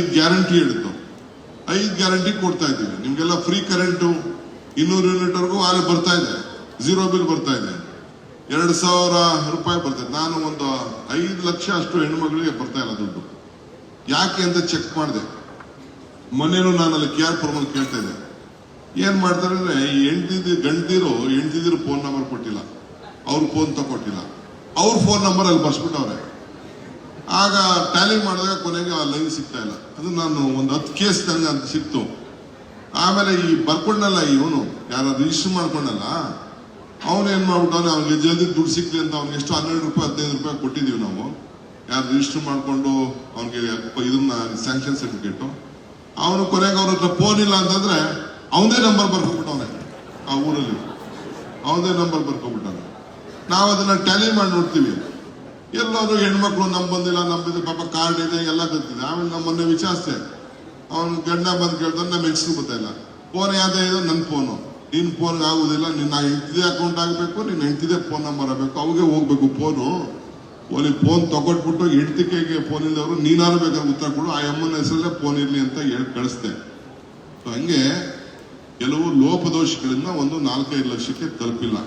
ಐದು ಗ್ಯಾರಂಟಿ ಹೇಳಿದ್ದು. ಐದು ಗ್ಯಾರಂಟಿ ಕೊಡ್ತಾ ಇದ್ದೀವಿ. ನಿಮ್ಗೆಲ್ಲ ಫ್ರೀ ಕರೆಂಟು ಇನ್ನೂರು ಯೂನಿಟ್ವರೆಗೂ ಆಲೆ ಬರ್ತಾ ಇದೆ. ಝೀರೋ ಬಿಲ್ ಬರ್ತಾ ಇದೆ. ಎರಡು ಸಾವಿರ ರೂಪಾಯಿ ಬರ್ತದೆ. ನಾನು ಒಂದು ಐದು ಲಕ್ಷ ಅಷ್ಟು ಹೆಣ್ಮಕ್ಳಿಗೆ ಬರ್ತಾ ಇಲ್ಲ ದುಡ್ಡು. ಯಾಕೆ ಅಂತ ಚೆಕ್ ಮಾಡಿದೆ. ಮೊನ್ನೆನೂ ನಾನು ಅಲ್ಲಿ ಕೆ ಆರ್ ಪುರಮಲ್ಲಿ ಕೇಳ್ತಾ ಇದ್ದೆ. ಏನ್ ಮಾಡ್ತಾರೆ ಅಂದ್ರೆ, ಈ ಗಂಡದಿರು ಹೆಂಡ್ತಿದ್ರು ಫೋನ್ ನಂಬರ್ ಕೊಟ್ಟಿಲ್ಲ. ಅವ್ರ ಫೋನ್ ತಗೊಟ್ಟಿಲ್ಲ ಅವ್ರ ಫೋನ್ ನಂಬರ್ ಅಲ್ಲಿ ಬರ್ಸ್ಬಿಟ್ಟವ್ರೆ. ಆಗ ಟ್ಯಾಲಿ ಮಾಡಿದಾಗ ಕೊನೆಗೆ ಆ ಲೈನ್ ಸಿಗ್ತಾ ಇಲ್ಲ. ಅದು ನಾನು ಒಂದು ಹತ್ತು ಕೇಸ್ ನಂಗೆ ಅಂತ ಸಿಕ್ತು. ಆಮೇಲೆ ಈ ಬರ್ಕೊಂಡಲ್ಲ ಇವನು ಯಾರು ರಿಜಿಸ್ಟರ್ ಮಾಡ್ಕೊಂಡಲ್ಲ ಅವನೇನು ಮಾಡ್ಬಿಟ್ಟವನೆ ಅವ್ನಿಗೆ ಜಲ್ದಿ ದುಡ್ಡು ಸಿಕ್ಲಿ ಅಂತ ಅವ್ನಿಗೆ ಎಷ್ಟು ಹನ್ನೆರಡು ರೂಪಾಯಿ, ಹದಿನೈದು ರೂಪಾಯಿ ಕೊಟ್ಟಿದ್ದೀವಿ ನಾವು. ಯಾರು ರಿಜಿಸ್ಟರ್ ಮಾಡಿಕೊಂಡು ಅವ್ನಿಗೆ ಇದನ್ನ ಸ್ಯಾಂಕ್ಷನ್ ಸರ್ಟಿಫಿಕೇಟು ಅವನು ಕೊನೆಗೆ ಅವ್ರ ಹತ್ರ ಫೋನ್ ಇಲ್ಲ ಅಂತಂದ್ರೆ ಅವನದೇ ನಂಬರ್ ಬರ್ಕೊಬಿಟ್ಟವನೆ ಆ ಊರಲ್ಲಿ. ಅವನದೇ ನಂಬರ್ ಬರ್ಕೊಬಿಟ್ಟಾನೆ ನಾವು ಅದನ್ನು ಟ್ಯಾಲಿ ಮಾಡಿ ನೋಡ್ತೀವಿ. ಎಲ್ಲರೂ ಹೆಣ್ಮಕ್ಳು ನಮ್ ಬಂದಿಲ್ಲ ನಮ್ ಬಂದಿಲ್ಲ, ಪಾಪ ಕಾರ್ಡ್ ಇದೆ, ಎಲ್ಲ ಗೊತ್ತಿದೆ ಆಮೇಲೆ ನಮ್ಮ ಮೊನ್ನೆ ವಿಚಾರಿಸ್ದೆ. ಅವ್ನ ಗಂಡ ಬಂದು ಕೇಳ್ತಾನೆ ನಮ್ಮ ಹೆಸರು ಗೊತ್ತಿಲ್ಲ ಫೋನ್ ಯಾವ್ದೇ ಇದೆ ನನ್ನ ಫೋನು ನಿನ್ನ ಫೋನ್ ಆಗುದಿಲ್ಲ, ನಿನ್ನ ಹೆಂಡತಿದೆ ಅಕೌಂಟ್ ಆಗಬೇಕು, ನಿನ್ನ ಹೆಂಡತಿದೆ ಫೋನ್ ನಂಬರ್ ಆಗಬೇಕು. ಅವಾಗೆ ಹೋಗ್ಬೇಕು ಫೋನು ಓಲಿ ಫೋನ್ ತಗೊಟ್ಬಿಟ್ಟು ಹೆಂಡತಿಕೆಗೆ ಫೋನ್ ಇಲ್ಲದವರು ನೀನಾರು ಬೇಕಾದ್ರೆ ಉತ್ತರ ಕೊಡು. ಆ ಅಮ್ಮನ ಹೆಸರಲ್ಲೇ ಫೋನ್ ಇರ್ಲಿ ಅಂತ ಹೇಳಿ ಕಳಿಸ್ದೆ. ಹಂಗೆ ಕೆಲವು ಲೋಪದೋಷಗಳಿಂದ ಒಂದು ನಾಲ್ಕೈದು ಲಕ್ಷಕ್ಕೆ ತಲುಪಿಲ್ಲ.